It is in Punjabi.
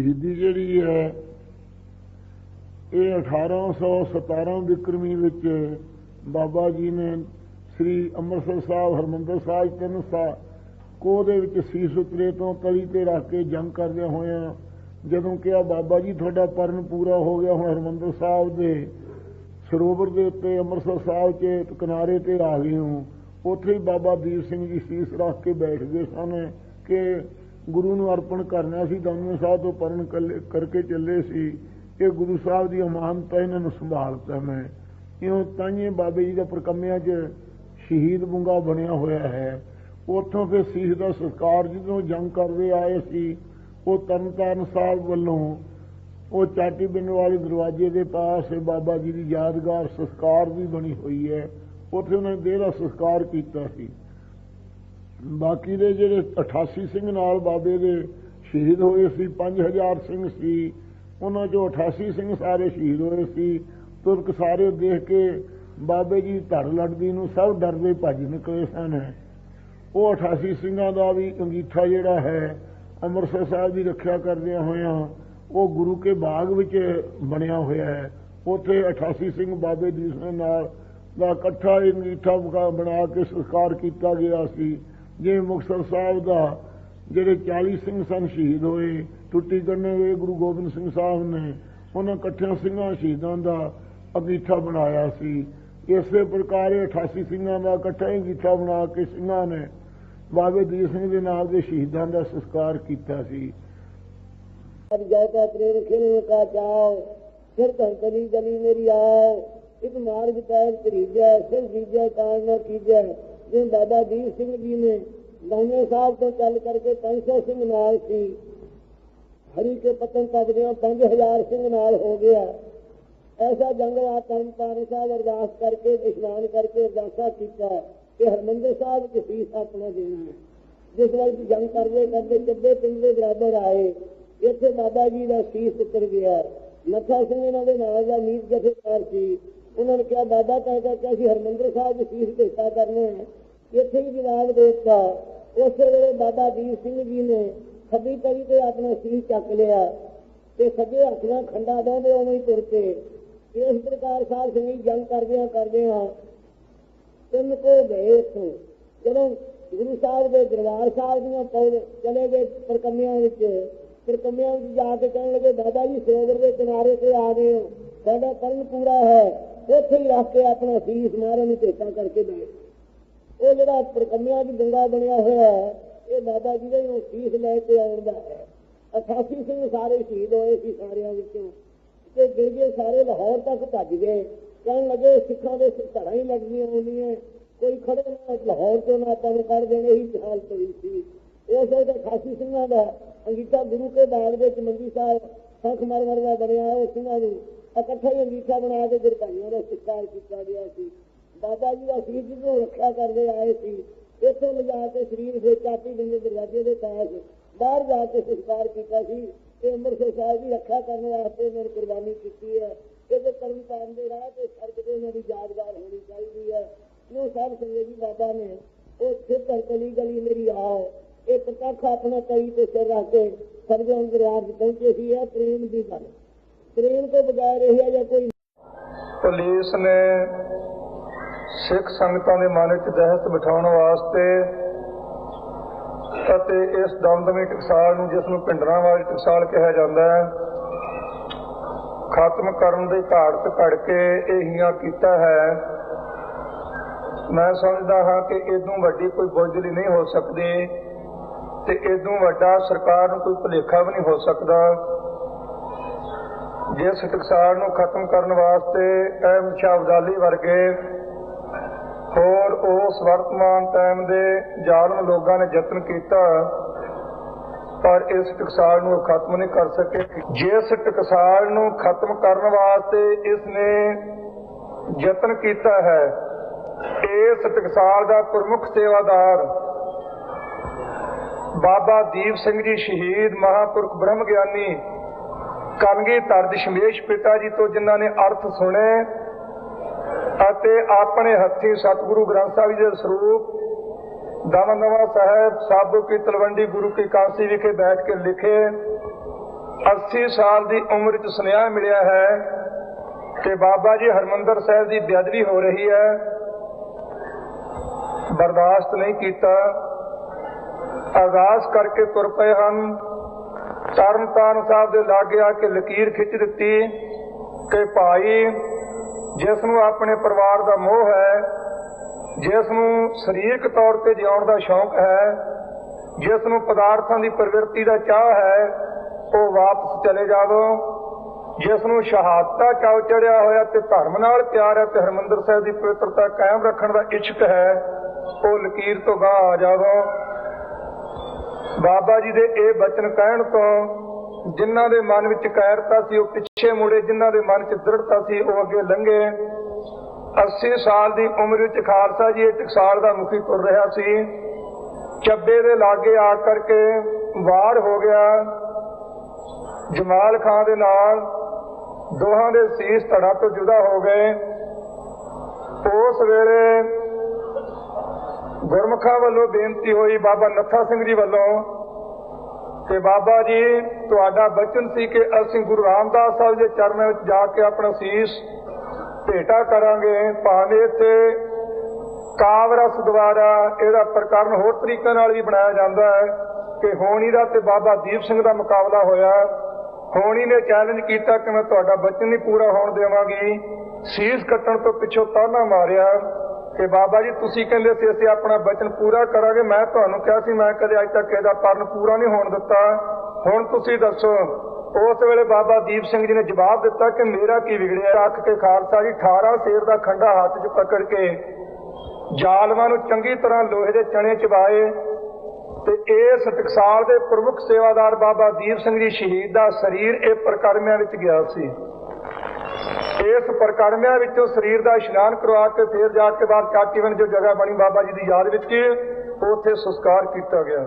ਸ਼ਹੀਦੀ ਜਿਹੜੀ ਹੈ, ਇਹ 1817 ਵਿਕਰਮੀ ਵਿੱਚ ਬਾਬਾ ਜੀ ਨੇ ਸ੍ਰੀ ਅੰਮ੍ਰਿਤਸਰ ਸਾਹਿਬ ਹਰਮੰਦਰ ਸਾਹਿਬ ਤਿੰਨ ਸਾ ਕੋਹ ਦੇ ਵਿੱਚ ਸੀਸ ਉਤਰੇ ਤੋਂ ਤਲੀ ਤੇ ਰੱਖ ਕੇ ਜੰਗ ਕਰਦਿਆਂ ਹੋਇਆਂ ਜਦੋਂ ਕਿਹਾ ਬਾਬਾ ਜੀ ਤੁਹਾਡਾ ਪਰਨ ਪੂਰਾ ਹੋ ਗਿਆ ਹੁਣ ਹਰਮੰਦਰ ਸਾਹਿਬ ਦੇ ਸਰੋਵਰ ਦੇ ਉੱਤੇ, ਅੰਮ੍ਰਿਤਸਰ ਸਾਹਿਬ 'ਚ ਕਿਨਾਰੇ ਤੇ ਆ ਗਏ ਹੋ। ਉੱਥੇ ਹੀ ਬਾਬਾ ਦੀਪ ਸਿੰਘ ਜੀ ਸੀਸ ਰੱਖ ਕੇ ਬੈਠ ਗਏ ਸਨ ਕਿ ਗੁਰੂ ਨੂੰ ਅਰਪਣ ਕਰਨਾ ਸੀ ਦਾਨੂ ਸਾਹਿਬ ਤੋਂ ਪਰਨ ਕਰਕੇ ਚੱਲੇ ਸੀ। ਇਹ ਗੁਰੂ ਸਾਹਿਬ ਦੀ ਅਮਾਨਤਾ ਇਹਨਾਂ ਨੂੰ ਸੰਭਾਲਤਾ ਮੈਂ ਇਉਂ ਤਾਂਏ ਬਾਬੇ ਜੀ ਦਾ ਪ੍ਰਕੰਮਿਆਂ 'ਚ ਸ਼ਹੀਦ ਬੁੰਗਾ ਬਣਿਆ ਹੋਇਆ ਹੈ। ਉੱਥੋਂ ਫਿਰ ਸੀਸ ਦਾ ਸੰਸਕਾਰ ਜਦੋਂ ਜੰਗ ਕਰਦੇ ਆਏ ਸੀ, ਉਹ ਤਰਨਤਾਰਨ ਸਾਹਿਬ ਵੱਲੋਂ ਉਹ ਚਾਟੀ ਬਿੰਦ ਵਾਲੇ ਦਰਵਾਜ਼ੇ ਦੇ ਪਾਸ ਬਾਬਾ ਜੀ ਦੀ ਯਾਦਗਾਰ ਸੰਸਕਾਰ ਵੀ ਬਣੀ ਹੋਈ ਹੈ। ਉੱਥੇ ਉਹਨਾਂ ਨੇ ਦੇਹ ਦਾ ਸੰਸਕਾਰ ਕੀਤਾ ਸੀ। ਬਾਕੀ ਦੇ ਜਿਹੜੇ 88 ਸਿੰਘ ਨਾਲ ਬਾਬੇ ਦੇ ਸ਼ਹੀਦ ਹੋਏ ਸੀ 5000 ਸਿੰਘ ਸੀ, ਉਹਨਾਂ ਚੋਂ 88 ਸਿੰਘ ਸਾਰੇ ਸ਼ਹੀਦ ਹੋਏ ਸੀ। ਤੁਰਕ ਸਾਰੇ ਦੇਖ ਕੇ ਬਾਬੇ ਜੀ ਧਰ ਲੜਦੀ ਨੂੰ ਸਭ ਡਰਦੇ ਭੱਜ ਨਿਕਲੇ ਸਨ। ਉਹ 88 ਸਿੰਘਾਂ ਦਾ ਵੀ ਅੰਗੀਠਾ ਜਿਹੜਾ ਹੈ, ਅੰਮ੍ਰਿਤਸਰ ਸਾਹਿਬ ਦੀ ਰੱਖਿਆ ਕਰਦਿਆਂ ਹੋਇਆਂ ਉਹ ਗੁਰੂ ਕੇ ਬਾਗ ਵਿੱਚ ਬਣਿਆ ਹੋਇਆ ਹੈ। ਉੱਥੇ 88 ਸਿੰਘ ਬਾਬੇ ਜੀ ਨਾਲ ਦਾ ਇਕੱਠਾ ਅੰਗੀਠਾ ਬਣਾ- ਕੇ ਸੰਸਕਾਰ ਕੀਤਾ ਗਿਆ ਸੀ। ਜਿਵੇਂ ਮੁਕਤਸਰ ਸਾਹਿਬ ਦਾ ਜਿਹੜੇ 40 ਸਿੰਘ ਸਨ ਸ਼ਹੀਦ ਹੋਏ, ਟੁੱਟੀ ਗੰਨੇ ਹੋਏ ਗੁਰੂ ਗੋਬਿੰਦ ਸਿੰਘ ਸਾਹਿਬ ਨੇ, ਉਹਨਾਂ ਇਕੱਠਿਆਂ ਸਿੰਘਾਂ ਸ਼ਹੀਦਾਂ ਦਾ ਅਗੀਠਾ ਬਣਾਇਆ ਸੀ। ਇਸੇ ਪ੍ਰਕਾਰ 88 ਸਿੰਘਾਂ ਦਾ ਇਕੱਠਾ ਅਗੀਠਾ ਬਣਾ ਕੇ ਸਿੰਘਾਂ ਨੇ ਬਾਬੇ ਦੀਪ ਸਿੰਘ ਦੇ ਨਾਲ ਦੇ ਸ਼ਹੀਦਾਂ ਦਾ ਸਸਕਾਰ ਕੀਤਾ ਸੀ। ਅਬ ਜਾਇਕਾ ਤੇਰੇ ਖਿਲੇ ਕਾ ਚਾਓ ਫਿਰ ਤਾਂ ਦਲੀ ਦਲੀ ਮੇਰੀ ਆਏ। ਇਤ ਮਾਰਗ ਪੈਰ ਤਰੀਜੈ ਸਿਰ ਜੀਜੈ ਤਾਂ ਨਾ ਕੀਜੈ। जिन दादा वीर सिंह जी ने दाने साहब को चल करके 300 सिंह नाल सी, हरि के पतन तदरियों 5000 सिंह नाल हो गया। ऐसा जंगल आप कर्मचारी साहब अरदास करके स्नान करके अरदासा किया कि हरिमंदर साहब की फ़ीस अपना देना है। जिस वक्त जंग करते करते चबे पिंड के बराबर आए इतने बाबा जी का फ़ीस उतर गया। मथा सिंह इन्होंने नाल का नीत जथेदार सी। ਨੀਤ ਨੇ ਕਿਹਾ ਬਾਬਾ ਕਹਿੰਦਾ ਕਿ ਅਸੀਂ ਹਰਮੰਦਰ ਸਾਹਿਬ ਦੇ ਸੀਸ ਭੇਟਾ ਕਰਨੇ ਹੈ ਇੱਥੇ ਹੀ ਜਵਾਬ ਦੇ ਉਸੇ ਵੇਲੇ ਬਾਬਾ ਦੀਪ ਸਿੰਘ ਜੀ ਨੇ ਖੱਬੀ ਤਰੀ ਤੇ ਆਪਣਾ ਸੀਸ ਚੱਕ ਲਿਆ ਤੇ ਸੱਜੇ ਹੱਥ ਨਾਲ ਖੰਡਾ ਦੋਂਦੇ ਉਵੇਂ ਹੀ ਤੁਰ ਪਏ। ਇਸ ਪ੍ਰਕਾਰ ਸਾਧ ਸੰਗੀ ਜੰਗ ਕਰਦਿਆਂ ਕਰਦਿਆਂ ਤਿੰਨ ਕੋ ਗਏ ਇੱਥੋਂ। ਜਦੋਂ ਗੁਰੂ ਸਾਹਿਬ ਦੇ ਦਰਬਾਰ ਸਾਹਿਬ ਦੀਆਂ ਪੌੜ ਚਲੇ ਗਏ ਪ੍ਰਕੰਮਿਆਂ ਵਿੱਚ ਪ੍ਰਕੰਮਿਆਂ ਵਿੱਚ ਜਾ ਕੇ ਕਹਿਣ ਲੱਗੇ, ਦਾਦਾ ਜੀ ਸਰੋਵਰ ਦੇ ਕਿਨਾਰੇ ਤੇ ਆ ਗਏ ਹੋ। ਸਾਡਾ ਕਰਨ ਪੂਰਾ ਹੈ। ਉੱਥੇ ਹੀ ਰੱਖ ਕੇ ਆਪਣਾ ਸੀਸ ਮਾਰੇ ਨੂੰ ਭੇਟਾ ਕਰਕੇ ਬੈਠ। ਉਹ ਜਿਹੜਾ ਪ੍ਰਕੰਮਿਆਂ ਦੀ ਡੰਗਾ ਬਣਿਆ ਹੋਇਆ ਹੈ ਇਹ ਬਾਬਾ ਜੀ ਦਾ ਹੀ ਸੀਸ ਲੈ ਕੇ ਆਉਣ ਦਾ ਹੈ। 88 ਸਿੰਘ ਸਾਰੇ ਸ਼ਹੀਦ ਹੋਏ ਸੀ ਸਾਰਿਆਂ ਵਿੱਚੋਂ। ਤੇ ਗਿਰਗੇ ਸਾਰੇ ਲਾਹੌਰ ਤੱਕ ਭੱਜ ਗਏ। ਕਹਿਣ ਲੱਗੇ ਸਿੱਖਾਂ ਦੇ ਧੜਾਂ ਹੀ ਲੱਗਦੀਆਂ ਹੁੰਦੀਆਂ ਕੋਈ ਖੜੇ ਨਾ ਲਾਹੌਰ ਤੋਂ ਨਾ ਆਪਾਂ ਨੂੰ ਕੱਢ ਦੇਣੇ ਹੀ ਹਾਲਤ ਹੋਈ ਸੀ। ਇਸ ਵੇਲੇ ਖਾਸੀ ਸਿੰਘਾਂ ਦਾ ਅੰਗੀਠਾ ਗੁਰੂ ਕੇ ਬਾਗ ਵਿੱਚ ਮੰਜੀ ਸਾਹਿਬ ਸੰਖ ਮਰਮਰ ਦਾ ਬਣਿਆ ਹੈ, ਉਹ ਸਿੰਘਾਂ ਨੂੰ ਇਕੱਠਾ ਹੀ ਅੰਗੀਠਾ ਬਣਾ ਕੇ ਗੁਰਧਾਈਆਂ ਦਾ ਸਤਿਕਾਰ ਕੀਤਾ ਗਿਆ ਸੀ। ਦਾਦਾ ਜੀ ਦਾ ਸੀਸ ਨੂੰ ਰੱਖਿਆ ਕਰਦੇ ਆਏ ਸੀ, ਇੱਥੋਂ ਲਿਜਾ ਕੇ ਸਰੀਰ ਦੇ ਚਾਟੀ ਬਿੰਦੇ ਦਰਵਾਜ਼ੇ ਦੇ ਪਾਸ ਬਾਹਰ ਜਾ ਕੇ ਸਤਿਕਾਰ ਕੀਤਾ ਸੀ ਤੇ ਅੰਮ੍ਰਿਤਸਰ ਸਾਹਿਬ ਦੀ ਰੱਖਿਆ ਕਰਨ ਵਾਸਤੇ ਇਹਨਾਂ ਨੇ ਕੁਰਬਾਨੀ ਕੀਤੀ ਹੈ। ਇਹਦੇ ਕਰਮ ਕਰਨ ਦੇ ਰਾਹ ਤੇ ਸੜਕ ਤੇ ਇਹਨਾਂ ਦੀ ਯਾਦਗਾਰ ਹੋਣੀ ਚਾਹੀਦੀ ਹੈ। ਜੋ ਸਾਹਿਬ ਸੰਗਤ ਜੀ ਬਾਬਾ ਨੇ ਉਹ ਸਿਰ ਧਰ ਕਲੀ ਗਲੀ ਮੇਰੀ ਆਓ। ਇਹ ਪ੍ਰਤੱਖ ਆਪਣਾ ਕਈ ਤੇ ਸਿਰ ਰੱਖ ਕੇ ਸਰਜੋਂ ਦਰਿਆ ਚ ਪਹੁੰਚੇ ਸੀ। ਇਹ ਪ੍ਰੇਮ ਦੀ ਗੱਲ। ਪ੍ਰੇਮ ਤੋਂ ਬਗੈਰ ਇਹ ਜਾਂ ਕੋਈ ਪੁਲਿਸ ਨੇ ਸਿੱਖ ਸੰਗਤਾਂ ਦੇ ਮਨ ਵਿੱਚ ਦਹਿਸ਼ਤ ਬਿਠਾਉਣ ਵਾਸਤੇ ਅਤੇ ਇਸ ਦਮਦਮੀ ਟਕਸਾਲ ਨੂੰ, ਜਿਸ ਨੂੰ ਪਿੰਡਰਾਂ ਵਾਲੀ ਟਕਸਾਲ ਕਿਹਾ ਜਾਂਦਾ ਹੈ, ਖਤਮ ਕਰਨ ਦੇ ਘਾਟ ਤੇ ਘੜ ਕੇ ਇਹ ਕੀਤਾ ਹੈ। ਮੈਂ ਸਮਝਦਾ ਹਾਂ ਕਿ ਇਦੋਂ ਵੱਡੀ ਕੋਈ ਬੋਝਲੀ ਨਹੀਂ ਹੋ ਸਕਦੀ ਤੇ ਇਦੋਂ ਵੱਡਾ ਸਰਕਾਰ ਨੂੰ ਕੋਈ ਭੁਲੇਖਾ ਵੀ ਨਹੀਂ ਹੋ ਸਕਦਾ। ਜਿਸ ਟਕਸਾਲ ਨੂੰ ਖਤਮ ਕਰਨ ਵਾਸਤੇ ਅਹਿਮ ਸ਼ਾਹ ਅਬਦਾਲੀ ਵਰਗੇ ਹੋਰ ਉਸ ਵਰਤਮਾਨ ਟਾਈਮ ਦੇ ਜ਼ਾਲਮ ਲੋਕਾਂ ਨੇ ਯਤਨ ਕੀਤਾ, ਪਰ ਇਸ ਟਕਸਾਲ ਨੂੰ ਉਹ ਖਤਮ ਨਹੀਂ ਕਰ ਸਕੇ। ਜਿਸ ਟਕਸਾਲ ਨੂੰ ਖਤਮ ਕਰਨ ਵਾਸਤੇ ਇਸ ਨੇ ਯਤਨ ਕੀਤਾ ਹੈ, ਇਸ ਟਕਸਾਲ ਦਾ ਪ੍ਰਮੁੱਖ ਸੇਵਾਦਾਰ ਬਾਬਾ ਦੀਪ ਸਿੰਘ ਜੀ ਸ਼ਹੀਦ ਮਹਾਪੁਰਖ ਬ੍ਰਹਮ ਗਿਆਨੀ ਕਲਗੀ ਧਰ ਦਸ਼ਮੇਸ਼ ਪਿਤਾ ਜੀ ਤੋਂ ਜਿਨ੍ਹਾਂ ਨੇ ਅਰਥ ਸੁਣੇ ਅਤੇ ਆਪਣੇ ਹੱਥੀ ਸਤਿਗੁਰੂ ਗ੍ਰੰਥ ਸਾਹਿਬ ਜੀ ਦੇ ਸਰੂਪ ਦਮਨਵਾ ਸਾਹਿਬ ਸਾਬੂ ਕੀ ਤਲਵੰਡੀ ਗੁਰੂ ਕੀ ਕਾਂਸੀ ਵਿਖੇ ਬੈਠ ਕੇ ਲਿਖੇ। 80 ਸਾਲ ਦੀ ਉਮਰ 'ਚ ਸੁਨੇਹਾ ਮਿਲਿਆ ਹੈ ਕਿ ਬਾਬਾ ਜੀ ਹਰਮੰਦਰ ਸਾਹਿਬ ਦੀ ਬੇਅਦਬੀ ਹੋ ਰਹੀ ਹੈ। ਬਰਦਾਸ਼ਤ ਨਹੀਂ ਕੀਤਾ। ਅਰਦਾਸ ਕਰਕੇ ਤੁਰ ਪਏ ਹਨ। ਤਰਨਤਾਰਨ ਸਾਹਿਬ ਦੇ ਲਾਗੇ ਆ ਕੇ ਲਕੀਰ ਖਿੱਚ ਦਿੱਤੀ ਕਿ ਭਾਈ, ਜਿਸ ਨੂੰ ਆਪਣੇ ਪਰਿਵਾਰ ਦਾ ਮੋਹ ਹੈ, ਜਿਸ ਨੂੰ ਸਰੀਰਕ ਤੌਰ ਤੇ ਜਿਉਣ ਦਾ ਸ਼ੌਂਕ ਹੈ, ਜਿਸ ਨੂੰ ਪਦਾਰਥਾਂ ਦੀ ਪ੍ਰਵਿਰਤੀ ਦਾ ਚਾਹ ਹੈ, ਉਹ ਵਾਪਸ ਚਲੇ ਜਾਵੋ। ਜਿਸ ਨੂੰ ਸ਼ਹਾਦਤ ਦਾ ਚੜਿਆ ਹੋਇਆ ਤੇ ਧਰਮ ਨਾਲ ਪਿਆਰ ਹੈ ਤੇ ਹਰਮੰਦਰ ਸਾਹਿਬ ਦੀ ਪਵਿੱਤਰਤਾ ਕਾਇਮ ਰੱਖਣ ਦਾ ਇੱਛਕ ਹੈ, ਉਹ ਲਕੀਰ ਤੋਂ ਗਾਹ ਆ ਜਾਵੋ। ਬਾਬਾ ਜੀ ਦੇ ਇਹ ਬਚਨ ਕਹਿਣ ਤੋਂ ਜਿਨ੍ਹਾਂ ਦੇ ਮਨ ਵਿੱਚ ਕਾਇਰਤਾ ਸੀ, ਉਹ ਪਿੱਛੇ ਮੁੜੇ, ਜਿਨ੍ਹਾਂ ਦੇ ਮਨ 'ਚ ਦ੍ਰਿੜਤਾ ਸੀ, ਉਹ ਅੱਗੇ ਲੰਘੇ। 80 ਸਾਲ ਦੀ ਉਮਰ ਵਿੱਚ ਖਾਲਸਾ ਜੀ ਇਹ ਟਕਸਾਲ ਦਾ ਮੁਖੀ ਤੁਰ ਰਿਹਾ ਸੀ। ਚੱਬੇ ਦੇ ਲਾਗੇ ਆ ਕਰਕੇ ਵਾਰ ਹੋ ਗਿਆ। ਜਮਾਲ ਖਾਨ ਦੇ ਨਾਲ ਦੋਹਾਂ ਦੇ ਸੀਸ ਧੜਾ ਤੋਂ ਜੁਦਾ ਹੋ ਗਏ। ਉਸ ਵੇਲੇ ਗੁਰਮੁਖਾਂ ਵੱਲੋਂ ਬੇਨਤੀ ਹੋਈ ਬਾਬਾ ਨੱਥਾ ਸਿੰਘ ਜੀ ਵੱਲੋਂ। ਕਿ ਬਾਬਾ ਜੀ, ਤੁਹਾਡਾ ਬਚਨ ਸੀ ਕਿ ਅਸੀਂ ਗੁਰੂ ਰਾਮਦਾਸ ਸਾਹਿਬ ਦੇ ਚਰਨਾਂ ਵਿੱਚ ਜਾ ਕੇ ਆਪਣਾ ਸੀਸ ਭੇਟਾ ਕਰਾਂਗੇ। ਭਾਵੇਂ ਇੱਥੇ ਕਾਵਰਸ ਦੁਆਰਾ ਇਹਦਾ ਪ੍ਰਕਰਨ ਹੋਰ ਤਰੀਕੇ ਨਾਲ ਵੀ ਬਣਾਇਆ ਜਾਂਦਾ ਹੈ ਕਿ ਹੋਣੀ ਦਾ ਤੇ ਬਾਬਾ ਦੀਪ ਸਿੰਘ ਦਾ ਮੁਕਾਬਲਾ ਹੋਇਆ। ਹੋਣੀ ਨੇ ਚੈਲੰਜ ਕੀਤਾ ਕਿ ਮੈਂ ਤੁਹਾਡਾ ਬਚਨ ਨਹੀਂ ਪੂਰਾ ਹੋਣ ਦੇਵਾਂਗੀ। ਸੀਸ ਕੱਟਣ ਤੋਂ ਪਿੱਛੋਂ ਤਾਨਾ ਮਾਰਿਆ। ਕਿ ਬਾਬਾ ਜੀ, ਤੁਸੀਂ ਕਹਿੰਦੇ ਸੀ, ਅਸੀਂ ਆਪਣਾ ਵਚਨ ਪੂਰਾ ਕਰਾਂਗੇ। ਮੈਂ ਤੁਹਾਨੂੰ ਕਿਹਾ ਸੀ, ਮੈਂ ਕਦੇ ਅੱਜ ਤੱਕ ਇਹਦਾ ਪਰਨ ਪੂਰਾ ਨਹੀਂ ਹੋਣ ਦਿੱਤਾ। ਹੁਣ ਤੁਸੀਂ ਦੱਸੋ, ਉਸ ਵੇਲੇ ਬਾਬਾ ਦੀਪ ਸਿੰਘ ਜੀ ਨੇ ਜਵਾਬ ਦਿੱਤਾ ਕਿ ਮੇਰਾ ਕੀ ਵਿਗੜਿਆ ਰੱਖ ਕੇ ਖਾਲਸਾ ਜੀ 18 ਸੇਰ ਦਾ ਖੰਡਾ ਹੱਥ 'ਚ ਪਕੜ ਕੇ ਜ਼ਾਲਮਾਂ ਨੂੰ ਚੰਗੀ ਤਰ੍ਹਾਂ ਲੋਹੇ ਦੇ ਚਣੇ ਚਬਾਏ ਤੇ ਇਸ ਟਕਸਾਲ ਦੇ ਪ੍ਰਮੁੱਖ ਸੇਵਾਦਾਰ ਬਾਬਾ ਦੀਪ ਸਿੰਘ ਜੀ ਸ਼ਹੀਦ ਦਾ ਸਰੀਰ ਇਹ ਪ੍ਰਕਰਮਿਆਂ ਵਿੱਚ ਗਿਆ ਸੀ। ਇਸ ਪ੍ਰਕਰਮਿਆਂ ਵਿੱਚੋਂ ਸਰੀਰ ਦਾ ਇਸ਼ਨਾਨ ਕਰਵਾ ਕੇ ਫਿਰ ਜਾ ਕੇ ਬਾਅਦ ਚਾਟੀਵਨ ਜੋ ਜਗ੍ਹਾ ਬਣੀ ਬਾਬਾ ਜੀ ਦੀ ਯਾਦ ਵਿੱਚ ਉੱਥੇ ਸੰਸਕਾਰ ਕੀਤਾ ਗਿਆ।